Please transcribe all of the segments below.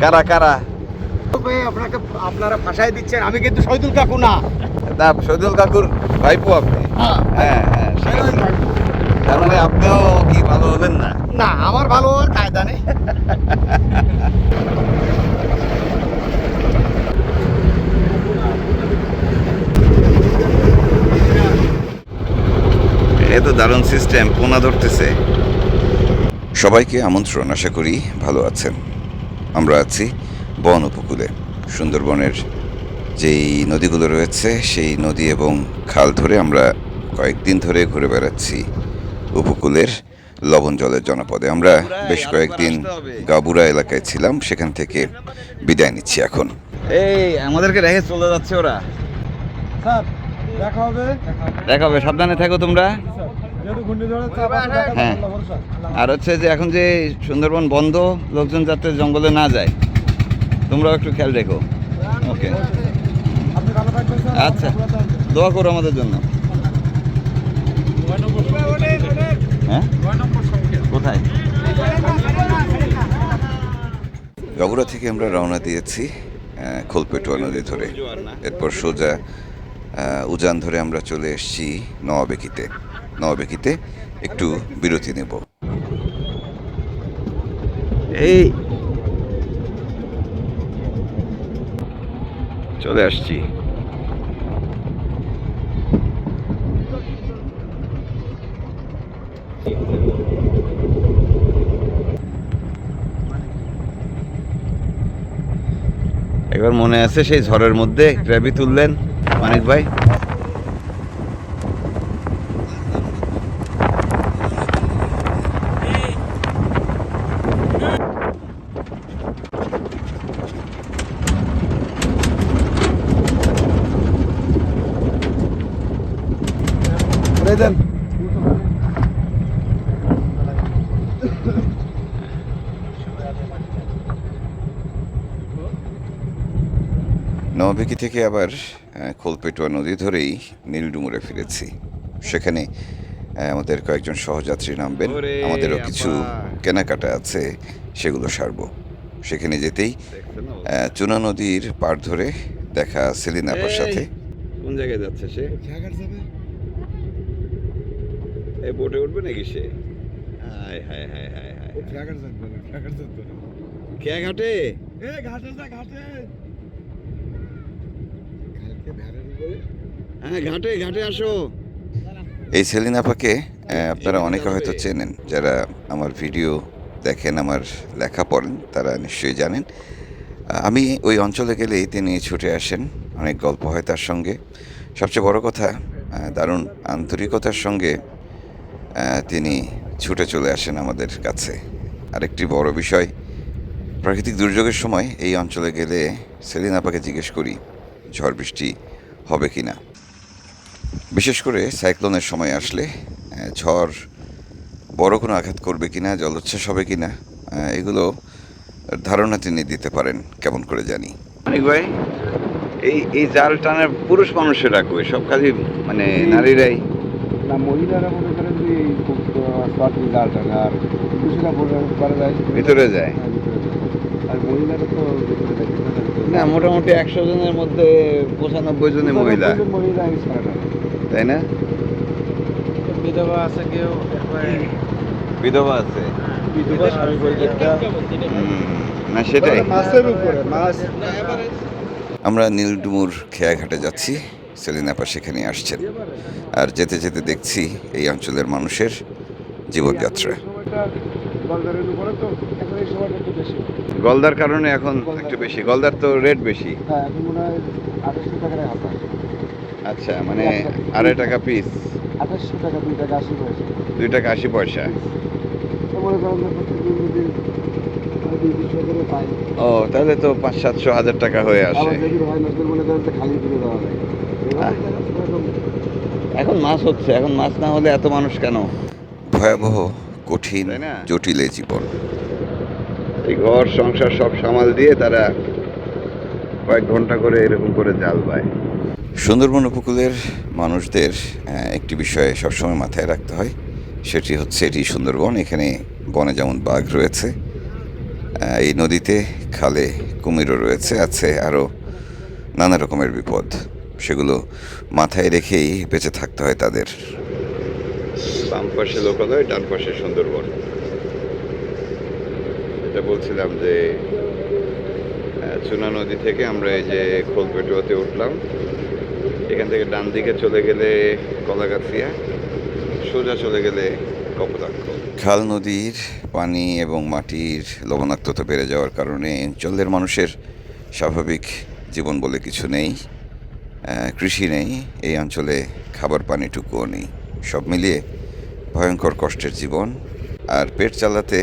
কারা কারা? আপনাকে আপনারা ভাষায় দিচ্ছেন। আমি কিন্তু শহীদুল কাকু না। না শহীদুল কাকুর ভাইপো আপনি। হ্যাঁ। হ্যাঁ হ্যাঁ। তার মানে আপনিও কি ভালো হবেন না? না আমার ভালো আর কায়দা নেই। এ তো দারুণ সিস্টেম পোনা ধরতেছে। সবাইকে আমন্ত্রণ আশা করি ভালো আছেন। আমরা আছি বন উপকূলে সুন্দরবনের যেই নদীগুলো রয়েছে সেই নদী এবং খাল ধরে আমরা কয়েকদিন ধরে ঘুরে বেড়াচ্ছি উপকূলের লবণ জলের জনপদে। আমরা বেশ কয়েকদিন গাবুরা এলাকায় ছিলাম সেখান থেকে বিদায় নিচ্ছি এখন। এই আমাদেরকে রেখে চলে যাচ্ছে ওরা। দেখা হবে। দেখা হবে সাবধানে থাকো তোমরা। হ্যাঁ। আর হচ্ছে যে এখন যে সুন্দরবন বন্ধ লোকজন যাতে জঙ্গলে না যায় তোমরাও একটু খেয়াল রেখো। ওকে। আচ্ছা। দোয়া করো আমাদের জন্য। হ্যাঁ? কোথায়? গাবুরা থেকে আমরা রওনা দিয়েছি খোলপেটুয়া নদী ধরে। এরপর সোজা উজান ধরে আমরা চলে এসেছি নওয়াবেকিতে। নওয়াবেকিতে একটু বিরতি নেব। এই। চলে আসছি। এবার মনে আছে সেই ঝড়ের মধ্যে গ্র্যাবি তুললেন মানিক ভাই? দেন। নববেকি থেকে আবার খোলপেটুয়া নদী ধরেই নীলডুমুরে ফিরেছি। সেখানে আমাদের কয়েকজন সহযাত্রী নামবেন। আমাদেরও কিছু কেনাকাটা আছে সেগুলো সারবো। সেখানে যেতেই আহ, চুনা নদীর পার ধরে দেখা সেলিন আপার এই। সাথে। কোন জায়গায় যাচ্ছে সে? এই বোটে উঠবে নাকি সে? হায় হায় হায় হায় হায়। ও জায়গার যাবে জায়গার যাবে খেয়া ঘাটে? এ ঘাটে যা ঘাটে। কালকে ভ্যানের উপরে। হ্যাঁ ঘাটে ঘাটে আসো। এই সেলিন আপাকে আপনারা অনেকে হয়তো চেনেন যারা আমার ভিডিও দেখেন আমার লেখা পড়েন তারা নিশ্চয়ই জানেন। আমি ওই অঞ্চলে গেলেই তিনি ছুটে আসেন অনেক গল্প হয় তার সঙ্গে। সবচেয়ে বড় কথা দারুণ আন্তরিকতার সঙ্গে তিনি ছুটে চলে আসেন আমাদের কাছে। আরেকটি বড় বিষয় প্রাকৃতিক দুর্যোগের সময় এই অঞ্চলে গেলে সেলিন আপাকে জিজ্ঞেস করি ঝড় বৃষ্টি হবে কি না বিশেষ করে সাইক্লোনের সময় আসলে ঝড় বড় কোনো আঘাত করবে কি না জলোচ্ছ্বাস হবে কি না এগুলো ধারণা তিনি দিতে পারেন কেমন করে জানি। মানিক ভাই এই এই জাল টানার পুরুষ মানুষের রাখবে সব কাজই মানে নারীরাই? না মহিলারা মনে আর যায়। ভিতরে যায়। আর মহিলারা তো না মোটামুটি একশো জনের মধ্যে পঁচানব্বই জনে মহিলা। তাই না? বিধবা আছে কেউ বিধবা আছে। বিধবা স্বামী না সেটাই। মাছের উপরে মাছ। আমরা নীলডুমুর খেয়াঘাটে যাচ্ছি। সেলিন আপা সেখানে আসছেন। আর যেতে যেতে দেখছি এই অঞ্চলের মানুষের জীবনযাত্রা। গলদার কারণে এখন একটু বেশি। গলদার তো রেট বেশি। হ্যাঁ আচ্ছা মানে আড়াই টাকা পিস দুই টাকা আশি পয়সা। ও তাহলে তো পাঁচ সাতশো হাজার টাকা হয়ে আসে। খালি এখন মাছ হচ্ছে এখন মাছ না হলে এত মানুষ কেন? ভয়াবহ কঠিন? জটিলে জীবন। এই ঘর সংসার সব সামাল দিয়ে তারা কয়েক ঘণ্টা করে এরকম করে জাল পায়। সুন্দরবন উপকূলের মানুষদের একটি বিষয়ে সবসময় মাথায় রাখতে হয় সেটি হচ্ছে এটি সুন্দরবন। এখানে বনে যেমন বাঘ রয়েছে এই নদীতে খালে কুমিরও রয়েছে আছে আরও নানা রকমের বিপদ। সেগুলো মাথায় রেখেই বেঁচে থাকতে হয় তাদের। বাম পাশে লোকালয় ডান পাশে সুন্দরবন। এটা বলছিলাম যে চুনা নদী থেকে আমরা এই যে খোলপেটুয়াতে উঠলাম। এখান থেকে ডান দিকে চলে গেলে কলাগাছিয়া সোজা চলে গেলে কপোতাক্ষ। খাল নদীর পানি এবং মাটির লবণাক্ততা বেড়ে যাওয়ার কারণে অঞ্চলের মানুষের স্বাভাবিক জীবন বলে কিছু নেই। কৃষি নেই, এই অঞ্চলে খাবার পানিটুকুও নেই। সব মিলিয়ে ভয়ঙ্কর কষ্টের জীবন। আর পেট চালাতে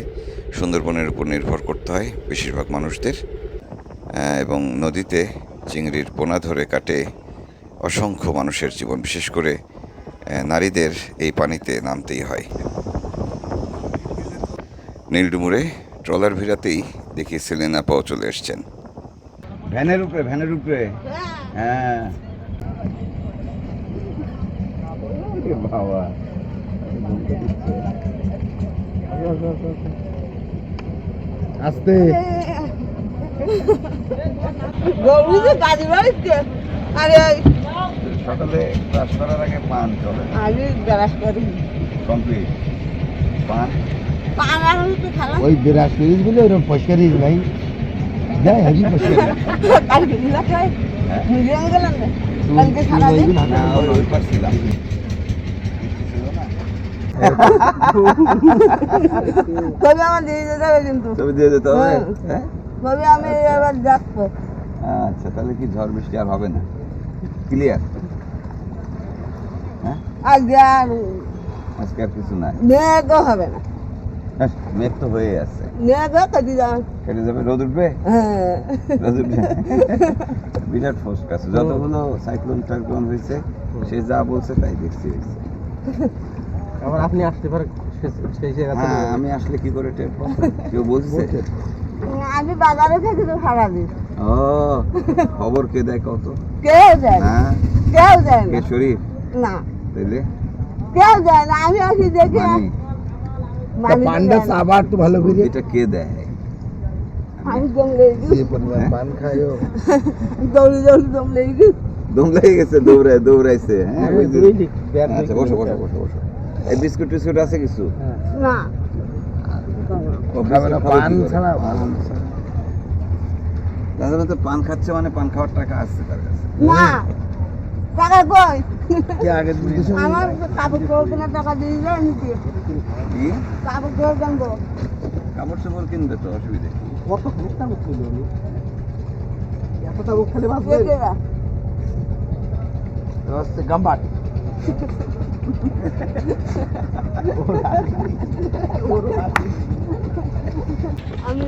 সুন্দরবনের উপর নির্ভর করতে হয় বেশিরভাগ মানুষদের। এবং নদীতে চিংড়ির পোনা ধরে কাটে অসংখ্য মানুষের জীবন, বিশেষ করে নারীদের এই পানিতে নামতেই হয়। নীলডুমুরে ট্রলার ভিড়াতেই দেখি সেলেনা পাও চলে এসছেন। ভ্যানের উপরে ভ্যানের উপরে। হ্যাঁ এ বাবা আস্তে সকালে ক্লাস করার আগে পান চলে আমি ব্রাশ করি কমপ্লিট পান ওই বিরাট সিরিজ বলে ওরকম পরিষ্কার নাই যাই হাজি পরিষ্কার কালকে এলাকায় মিলিয়ে গেলাম না কালকে সারাদিন না ওই ওই পার ছিলাম তবে আমার দিয়ে যেতে হবে কিন্তু। ছবি দিয়ে যেতে হবে? হ্যাঁ। হ্যাঁ? তবে আমি এবার দেখব। আচ্ছা তাহলে কি ঝড় বৃষ্টি আর হবে না? ক্লিয়ার হ্যাঁ? আজকে আর আজকে আর কিছু নাই। মেঘও হবে না। হ্যাঁ, মেঘ তো হয়ে আছে। মেঘও কেটে যাবে। কেটে যাবে রোদ উঠবে? হ্যাঁ। রোদ উঠবে? বিরাট ফসক আছে। যতগুলো সাইক্লোন টাইক্লোন হয়েছে সে যা বলছে তাই দেখছি। হয়েছে আবার আপনি আসতে পারেন সেই হ্যাঁ আমি আসলে কি করে টের পাবো? কেউ বলছে? আমি বাজারে থাকি তো ও খবর কে দেয় কত? কেউ যায় না। হ্যাঁ? কেউ যায় কে না শরীফ? না। তাইলে? কেউ যায় না। আমি আসি দেখি মানি পান্ডা না। সাবার তো ভালো করে। এটা কে দেয়? আমি পান দৌড়ি দৌড়ি জমলে দম লেগে গেছে দৌড়ায় দৌড়াইছে হ্যাঁ? আচ্ছা বসো বসো বসো বসো। এই বিস্কুট টিস্কুট আছে কিছু? না। তাহলে তো পান খাচ্ছে মানে পান খাওয়ার টাকা আছে তার কাছে। না। টাকা কই? কে আগে আমার কাপড় চোপড় কেনার টাকা দিয়ে যায় নিতে কি? কাপড় চোপড় কিনবো। কাপড় চোপড় কিনবে তো অসুবিধা কত মুখটা মুখ ছিল এতটা মুখ খালি বাঁচবে? দেখে যা হচ্ছে গাম্বাট আমি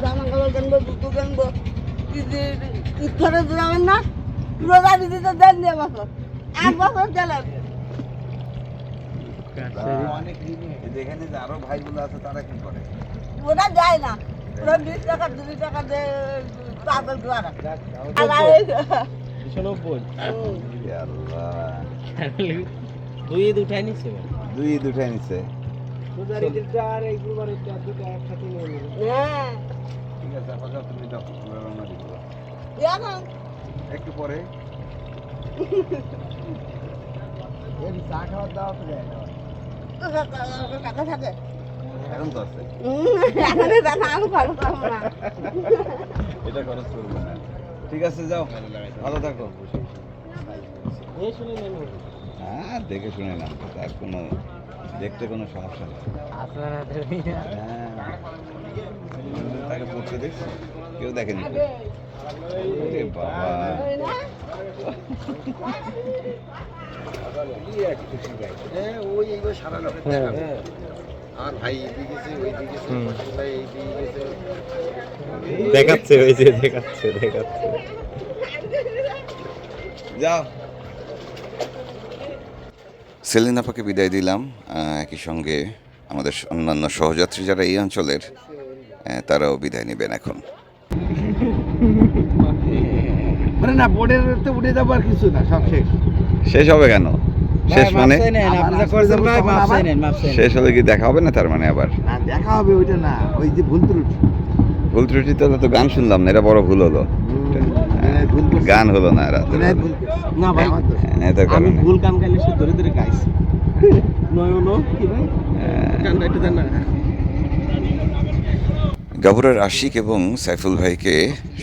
জামা কাপড় কিনবো জুতো কিনবো দিলাম না রোজা দিদি তো দেন দিয়ে বছর এক বছর চলে যেখানে আরও। ভাইগুলো আছে তারা কি করে ওরা যায় না। ওরা বিশ টাকা দুই টাকা দিয়ে পাগল দ্বারা আর আল্লাহ দুই দুই দুটাই নিছে। দুটা একসাথে নিয়ে নিল হ্যাঁ। ঠিক আছে আপাতত তুমি রওনা দিব। একটু পরে। চা খাওয়ার দাওয়া তো যায় না। থাকে এখন তো আছে। হুম, এখানে টাকা আমি খরচ করব না এটা খরচ করব না। ঠিক আছে যাও। ভালো থাকো। হ্যাঁ দেখে শুনে নাম তার কোনো দেখতে কোনো সমস্যা নেই। হ্যাঁ। তাকে পড়তে দেখ কেউ দেখেনি। বাবা। ওই এইবার সারা লোক আর ভাই এদিকে গেছে ওই দিকে গেছে গেছে। দেখাচ্ছে ওই যে দেখাচ্ছে দেখাচ্ছে। যাও। সেলিন আপাকে বিদায় দিলাম একই সঙ্গে আমাদের অন্যান্য সহযাত্রী যারা এই অঞ্চলের তারাও বিদায় নেবেন এখন। মানে না বোর্ডের তো উঠে যাব আর কিছু না সব শেষ। শেষ হবে কেন? শেষ মানে? আপনি যা করেছেন ভাই, মাপ চাই শেষ হলে কি দেখা হবে না তার মানে আবার? দেখা হবে ওইটা না ওই যে ভুল ত্রুটি। ভুল ত্রুটি তো তো গান শুনলাম না এটা বড় ভুল হলো। গান হলো না রাতে। না ভাই দোষ। হ্যাঁ, আমি ভুল গান গাইলে সে ধরে ধরে গাইছে নয়ন কি ভাই? গানটা একটু দেন না। গাবুরার আশিক এবং সাইফুল ভাইকে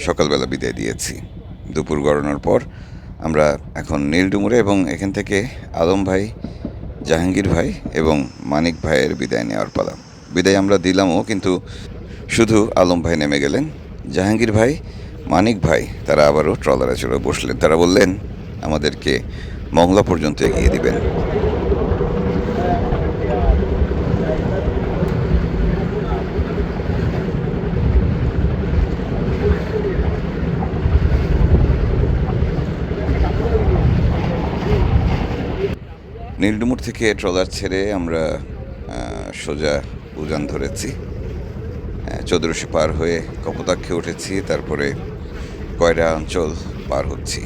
সকালবেলা বিদায় দিয়েছি। দুপুর গড়ানোর পর আমরা এখন নীলডুমুরে এবং এখান থেকে আলম ভাই জাহাঙ্গীর ভাই এবং মানিক ভাইয়ের বিদায় নেওয়ার পালা। বিদায় আমরা দিলামও কিন্তু শুধু আলম ভাই নেমে গেলেন। জাহাঙ্গীর ভাই মানিক ভাই, তারা আবারও ট্রলারে চড়ে বসলেন। তারা বললেন, আমাদেরকে মংলা পর্যন্ত এগিয়ে দিবেন। নীলডুমুর থেকে ট্রলার ছেড়ে আমরা সোজা উজান ধরেছি। চৌদ্রশি পার হয়ে কপোতাক্ষে উঠেছি। তারপরে কয়রা অঞ্চল পার হচ্ছি।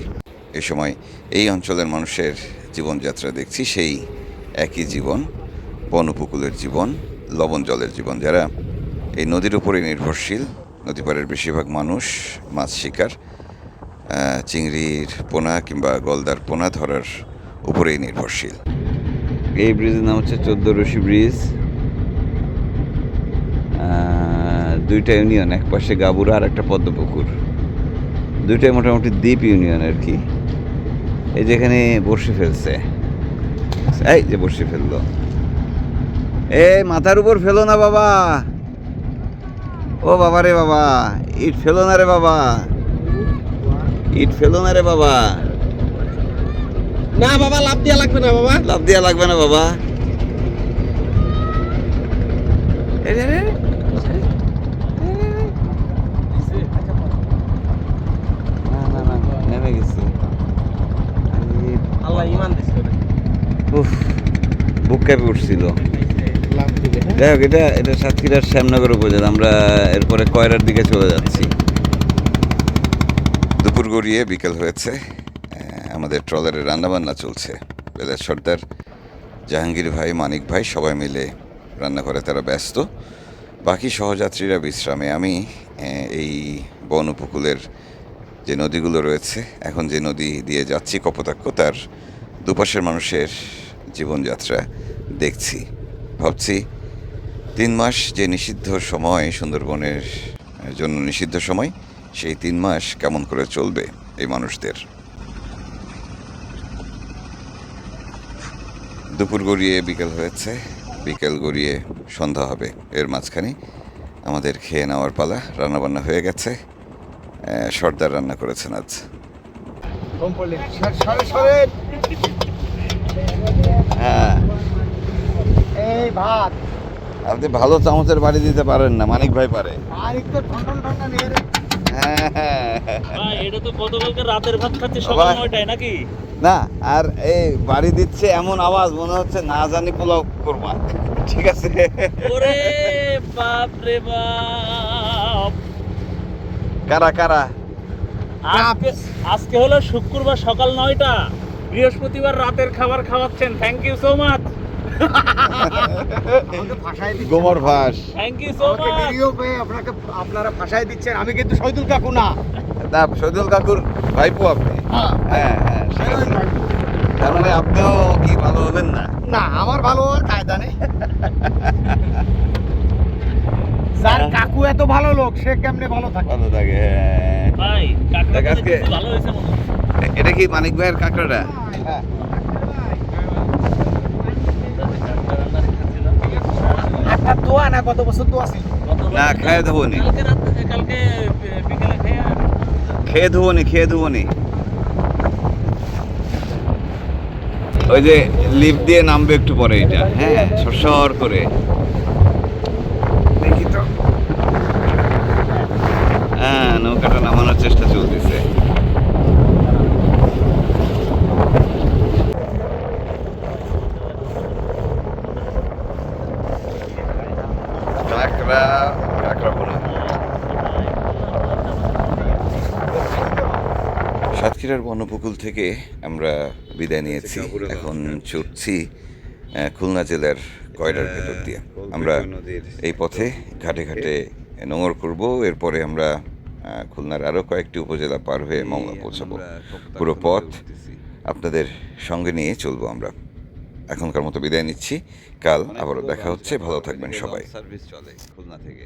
এ সময় এই অঞ্চলের মানুষের জীবনযাত্রা দেখছি, সেই একই জীবন, বনপুকুলের জীবন, লবণ জলের জীবন। যারা এই নদীর উপরে নির্ভরশীল, নদীপাড়ের বেশিরভাগ মানুষ মাছ শিকার চিংড়ির পোনা কিংবা গলদার পোনা ধরার উপরেই নির্ভরশীল। এই ব্রিজের নাম হচ্ছে চোদ্দ রশি ব্রিজ। দুইটা ইউনিয়ন, এক পাশে গাবুরা আর একটা পদ্মপুকুর। দুইটাই মোটামুটি দ্বীপ ইউনিয়ন আর কি। এই যেখানে বর্ষি ফেলছে। এই যে বর্ষি ফেলল। এ মাথার উপর ফেলো না বাবা। ও বাবা রে বাবা ইট ফেলো না রে বাবা। ইট ফেলো না রে বাবা। না বাবা লাভ দিয়া লাগবে না বাবা। লাভ দিয়া লাগবে না বাবা এই রে, রে, রে। না, না, না, নেমে গেছি। আরে, আল্লাহ ইমান দিছে উফ, বুক কেঁপে উঠছিল যাই হোক এটা এটা সাতক্ষীরার শ্যামনগর উপজেলা। আমরা এরপরে কয়রার দিকে চলে যাচ্ছি। দুপুর গড়িয়ে বিকেল হয়েছে। আমাদের ট্রলারে রান্নাবান্না চলছে। বেলার সর্দার, জাহাঙ্গীর ভাই, মানিক ভাই, সবাই মিলে রান্নাঘরে তারা ব্যস্ত। বাকি সহযাত্রীরা বিশ্রামে। আমি এই বন উপকূলের যে নদীগুলো রয়েছে, এখন যে নদী দিয়ে যাচ্ছি কপোতাক্ষ, তার দুপাশের মানুষের জীবনযাত্রা। দেখছি ভাবছি তিন মাস যে নিষিদ্ধ সময় সুন্দরবনের জন্য নিষিদ্ধ সময় সেই তিন মাস কেমন করে চলবে এই মানুষদের? দুপুর গড়িয়ে বিকেল হয়েছে বিকেল গড়িয়ে সন্ধ্যা হবে এর মাঝখানে আমাদের খেয়ে নেওয়ার পালা রান্নাবান্না হয়ে গেছে। সর্দার রান্না করেছেন আজ। হ্যাঁ। এই ভাত। আপনি ভালো চামচের বাড়ি দিতে পারেন না মানিক ভাই পারে। নিয়ে এটা তো গতকালকে রাতের ভাত খাচ্ছি সকাল নয়টায় নাকি? না আর এই বাড়ি দিচ্ছে এমন আওয়াজ মনে হচ্ছে না জানি পোলাও করবা। ঠিক আছে। ওরে বাপ রে বাপ। কারা কারা? আজকে আজকে হলো শুক্রবার সকাল নয়টা বৃহস্পতিবার রাতের খাবার খাওয়াচ্ছেন। থ্যাংক ইউ সো মাচ গোমর ভাস। থ্যাংক ইউ সো মাচ আপনাকে আপনারা ভাষায় দিচ্ছেন। আমি কিন্তু শহীদুল কাকু না। না শহীদুল কাকুর ভাইপো আপনি। হ্যাঁ। হ্যাঁ তার মানে আপনিও কি ভালো হবেন না? না আমার ভালো হওয়ার কায়দা নেই। যার কাকু এত ভালো লোক সে কেমনে ভালো থাকে? ভালো থাকে হ্যাঁ। ভাই কিন্তু ভালো হয়েছে এটা কি মানিক ভাইয়ের কাঁকড়াটা? হ্যাঁ একটা দোয়া না কত বছর ছিল গতবার- না, খাইয়ে দেবো নি। খেয়ে খেয়ে ধুবো নি খেয়ে ধুবো নি ওই যে লিফট দিয়ে নামবে একটু পরে এটা। হ্যাঁ সরসর করে। দেখি তো। হ্যাঁ নৌকাটা নামানোর চেষ্টা চলতেছে। সাতক্ষীরার বনপুকুল থেকে আমরা বিদায় নিয়েছি। এখন ছুটছি খুলনা জেলার কয়রার ভেতর দিয়ে। আমরা এই পথে ঘাটে ঘাটে নোংর করব এরপরে আমরা খুলনার আরও কয়েকটি উপজেলা পার হয়ে মংলা পৌঁছাবো। পুরো পথ আপনাদের সঙ্গে নিয়ে চলবো আমরা। এখনকার মতো বিদায় নিচ্ছি। কাল আবারও দেখা হচ্ছে। ভালো থাকবেন সবাই। সার্ভিস চলে খুলনা থেকে।